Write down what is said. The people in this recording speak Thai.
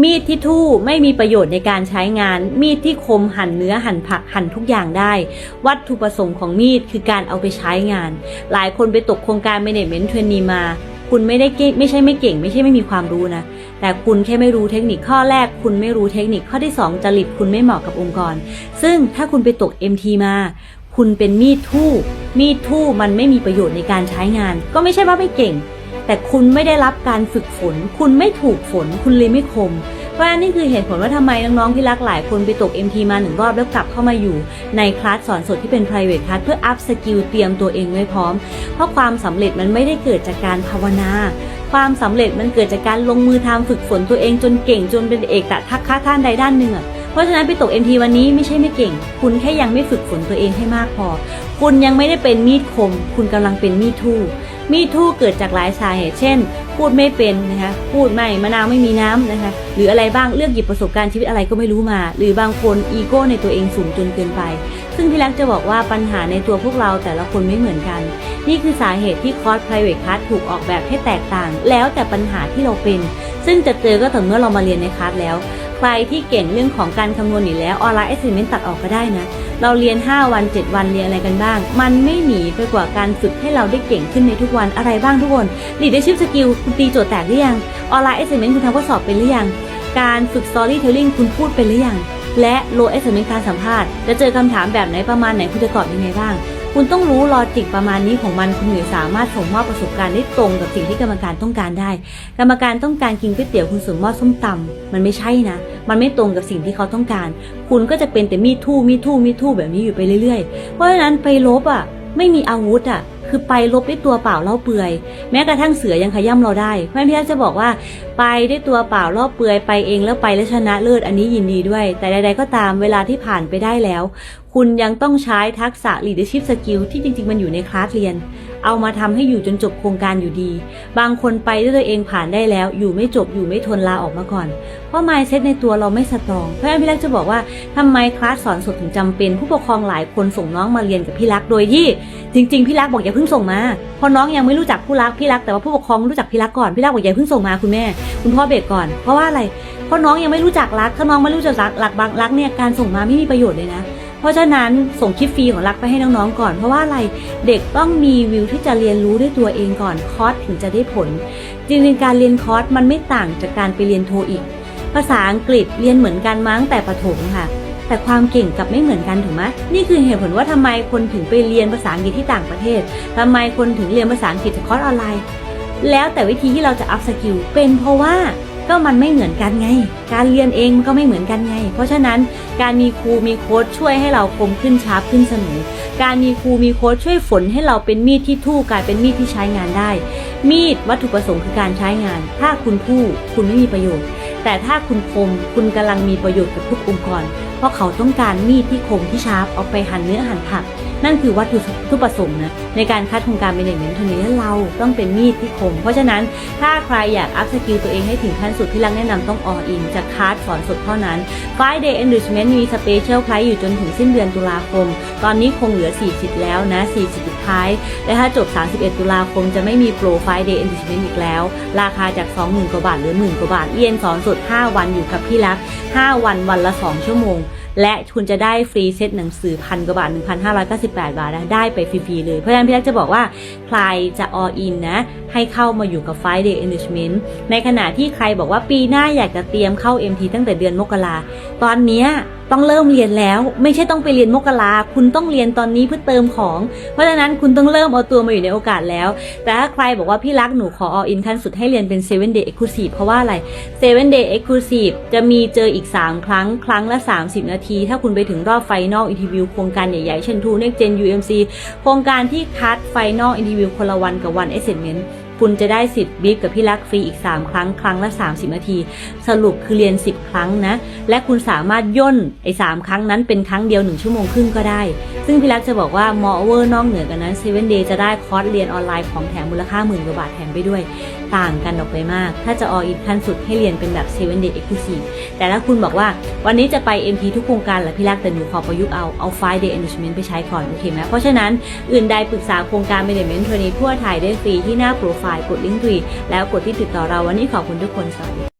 มีดที่ทู่ไม่มีประโยชน์ในการใช้งาน มีดที่คมหั่นเนื้อหั่นผักหั่นทุกอย่างได้ วัตถุประสงค์ของมีดคือการเอาไปใช้งาน หลายคนไปตกโครงการ management trainee มา คุณไม่ได้เก่งไม่ใช่ไม่เก่ง ไม่ใช่ไม่มีความรู้นะ แต่คุณแค่ไม่รู้เทคนิคข้อแรก คุณไม่รู้เทคนิคข้อที่ 2จริตคุณไม่เหมาะกับองค์กร ซึ่งถ้าคุณไปตก MT มาคุณเป็นมีดทู่ มีดทู่มันไม่มีประโยชน์ในการใช้งาน ก็ไม่ใช่ว่าไม่เก่ง แต่คุณไม่ได้รับการฝึกฝน คุณไม่ถูกฝน คุณเลยไม่คม เพราะฉะนั้นนี่คือเหตุผลว่าทำไมน้องๆที่รักหลายคนไปตก MT มาหนึ่งรอบแล้วกลับเข้ามาอยู่ ในคลาสสอนสดที่เป็น private class เพื่ออัพสกิลเตรียมตัวเองไว้พร้อม เพราะความสำเร็จมันไม่ได้เกิดจากการภาวนา ความสำเร็จมันเกิดจากการลงมือทำฝึกฝนตัวเองจนเก่งจนเป็นเอกตะทักคะท่านใดด้านหนึ่งอะเพราะฉะนั้นไปตก MT วันนี้ไม่ใช่ไม่เก่ง คุณแค่ยังไม่ฝึกฝนตัวเองให้มากพอ คุณยังไม่ได้เป็นมีดคม คุณกำลังเป็นมีดทู่ มีทู่เกิดจากหลายสาเหตุเช่น พูดไม่เป็นนะคะพูดไม่มะนาวไม่มีน้ำนะคะหรืออะไรบ้างเลือกหยิบประสบการณ์ชีวิตอะไรก็ไม่รู้มา หรือบางคนอีโก้ในตัวเองสูงจนเกินไป ซึ่งพี่ล็กจะบอกว่าปัญหาในตัวพวกเราแต่ละคนไม่เหมือนกัน นี่คือสาเหตุที่คอร์ส private class ถูกออกแบบให้แตกต่าง แล้วแต่ปัญหาที่เราเป็น ซึ่งจะเจอก็ต่อเมื่อเรามาเรียนในคลาสแล้ว ใครที่เก่งเรื่องของการคำนวณอยู่แล้วออนไลน์ assignment ตัดออกก็ได้นะ เราเรียน 5 วัน 7 วันเรียนอะไรกันบ้าง มันไม่หนีไปกว่าการฝึกให้เราได้เก่งขึ้นในทุกวันอะไรบ้างทุกคนลีดเดอร์ชิพสกิลคุณตีโจทย์แตกหรือยัง ออนไลน์เอเซนเมนต์คุณทำข้อสอบเป็นหรือยัง การฝึกสตอรี่เทลลิ่งคุณพูดเป็นหรือยัง และโลเอเซนเมนต์การสัมภาษณ์ จะเจอคำถามแบบไหนประมาณไหนคุณจะตอบยังไงบ้าง คุณต้องรู้ลอจิกประมาณนี้ของมันคุณถึงสามารถส่งมอบประสบการณ์ได้ตรงกับสิ่งที่กรรมการต้องการได้ กรรมการต้องการกินก๋วยเตี๋ยวคุณส่งมอบส้มตำมันไม่ใช่นะ มันไม่ตรงกับสิ่งที่เขาต้องการ คุณก็จะเป็นแต่มีดทู่มีดทู่มีดทู่แบบนี้อยู่ไปเรื่อยๆ เพราะฉะนั้นไปลบอะไม่มีอาวุธอะ คือไปลบด้วยตัวเปล่าเล่าเปลือย แม้กระทั่งเสือยังขย่ำเราได้เพราะฉะนั้นพี่อาจจะบอกว่าไปด้วยตัวเปล่าเล่าเปลือยไปเองแล้วไปแล้วชนะเลิศอันนี้ยินดีด้วย แต่ใด ๆ ก็ตามเวลาที่ผ่านไปได้แล้ว คุณยังต้องใช้ทักษะ leadership skill ที่จริง ๆ มันอยู่ในคลาสเรียน เอามาทำให้อยู่จนจบโครงการอยู่ดี บางคนไปด้วยตัวเองผ่านได้แล้ว อยู่ไม่จบอยู่ไม่ทนลาออกมาก่อน เพราะ mindset ในตัวเราไม่สตรองเพราะฉะนั้นพี่รักจะบอกว่าทำไมคลาสสอนสดถึงจำเป็น ผู้ปกครองหลายคนส่งน้องมาเรียนกับพี่รักโดยที่ จริงๆพี่รักบอกอย่าเพิ่งส่งมาเพราะน้องยังไม่รู้จักผู้รักพี่รักแต่ว่าผู้ปกครองรู้จักพี่รักก่อนพี่รักบอกอย่าเพิ่งส่งมาคุณแม่ คุณพ่อเบรกก่อนเพราะว่าอะไรเพราะน้องยังไม่รู้จักรักถ้าน้องไม่รู้จักรักหลักบางรักเนี่ยการส่งมาไม่มีประโยชน์เลยนะ เพราะฉะนั้นส่งคลิปฟรีของรักไปให้น้องๆก่อน เพราะว่าอะไรเด็กต้องมีวิวที่จะเรียนรู้ด้วยตัวเองก่อนคอร์สถึงจะได้ผล จริงๆการเรียนคอร์สมันไม่ต่างจากการไปเรียนโทอีก ภาษาอังกฤษเรียนเหมือนกันมั้งแต่ประถมค่ะ แต่ความเก่งกับไม่เหมือนกันถูกไหมนี่คือเหตุผลว่าทำไมคนถึงไปเรียนภาษาอังกฤษที่ต่างประเทศทำไมคนถึงเรียนภาษาอังกฤษจากคอร์สออนไลน์ แล้วแต่วิธีที่เราจะอัพสกิลเป็นเพราะว่าก็มันไม่เหมือนกันไง การเรียนเองมันก็ไม่เหมือนกันไง เพราะฉะนั้นการมีครูมีโค้ชช่วยให้เราคมขึ้นชาร์ปขึ้นเสมอ การมีครูมีโค้ชช่วยฝนให้เราเป็นมีดที่ทู่กลายเป็นมีดที่ใช้งานได้ มีดวัตถุประสงค์คือการใช้งาน ถ้าคุณทู่คุณไม่มีประโยชน์ แต่ถ้าคุณคมคุณกำลังมีประโยชน์กับทุกองค์กร เพราะเขาต้องการมีดที่คมที่ชาร์ปเอาไปหั่นเนื้อหั่นผัก นั่นคือวัตถุทุประสงค์นะในการคัดโครงการเป็นอย่างนี้ท่านี้แล้วเราต้องเป็นมีดที่คม เพราะฉะนั้นถ้าใครอยากอัพสกิลตัวเองให้ถึงขั้นสุดที่รักแนะนำต้องอออินจากคลาสสอนสดเท่านั้น Friday Enrichment มีสเปเชียลไพรส์อยู่จนถึงสิ้นเดือนตุลาคม ตอนนี้คงเหลือ 40 แล้วนะ 40สุดท้าย และถ้าจบ 31 ตุลาคมจะไม่มีโปร Friday Enrichment อีกแล้ว ราคาจาก 20,000 กว่าบาทเหลือหมื่นกว่าบาทเรียนสอนสด 5 วันอยู่กับพี่รัก 5 วันวันละ 2 ชั่วโมง และคุณจะได้ฟรีเซตหนังสือพันกว่าบาท 1,598 บาทนะได้ไปฟรีๆเลย เพราะฉะนั้นพี่แจ๊จะบอกว่าใครจะออินนะให้เข้ามาอยู่กับ Friday Enrichment ในขณะที่ใครบอกว่าปีหน้าอยากจะเตรียมเข้า MT ตั้งแต่เดือนมกราตอนนี้ ต้องเริ่มเรียนแล้ว ไม่ใช่ต้องไปเรียนมกราคุณต้องเรียนตอนนี้เพื่อเติมของ เพราะฉะนั้นคุณต้องเริ่มเอาตัวมาอยู่ในโอกาสแล้ว แต่ถ้าใครบอกว่าพี่รักหนูขอ all in ขั้นสุดให้เรียนเป็น 7 day exclusive เพราะว่าอะไร 7 day exclusive จะมีเจออีก 3 ครั้งครั้งละ 30 นาที ถ้าคุณไปถึงรอบ final interview โครงการใหญ่ๆเช่น True Next Gen UMC โครงการที่คัด final interview คนละวันกับวัน assessment คุณจะได้สิทธิ์บีฟกับพี่รักฟรีอีก 3 ครั้งครั้งละ 30 นาที สรุปคือเรียน 10 ครั้งนะ และคุณสามารถย่นไอ้3ครั้งนั้นเป็นครั้งเดียว 1 ชั่วโมงครึ่งก็ได้ ซึ่งพี่รักจะบอกว่ามอเวอร์นอกเหนือกันนั้น7 day จะได้คอร์สเรียนออนไลน์ของแถมมูลค่าหมื่นกว่าบาทแถมไปด้วย ต่างกันออกไปมาก ถ้าจะออีกขั้นสุดให้เรียนเป็นแบบ7 day exclusive แต่ถ้าคุณบอกว่าวันนี้จะไป MP ทุกโครงการแหละพี่รักแต่หนูขอประยุกต์เอาเอา5 day enrichment ไปใช้ก่อนโอเคไหมเพราะฉะนั้นอื่นใดปรึกษาโครงการ management training ทั่วไทยได้ฟรีที่หน้าโปรไฟล์กดลิงก์ทวีแล้วกดที่ติดต่อเราวันนี้ขอบคุณทุกคนสวัสดี